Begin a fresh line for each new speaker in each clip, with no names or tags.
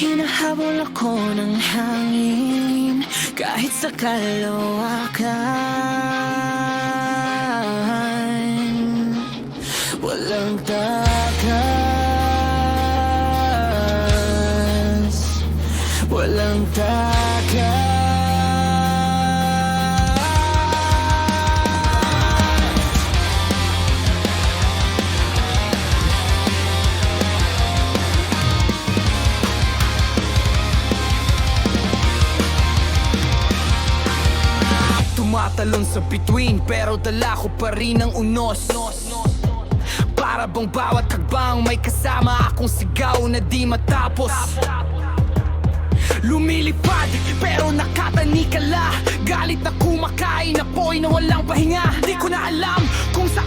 Hinahabol ako ng hangin Kahit sa kalawakan. Walang takas Walang takas.
Tumatalon sa between pero dala ko pa rin ang unos. Para bang bawat hagbang may kasama akong sigaw na di matapos. Lumilipad pero nakatanikala. Galit na kumakain na po'y na walang pahinga. Di ko na alam kung sa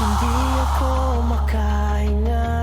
Hindi ako makahinga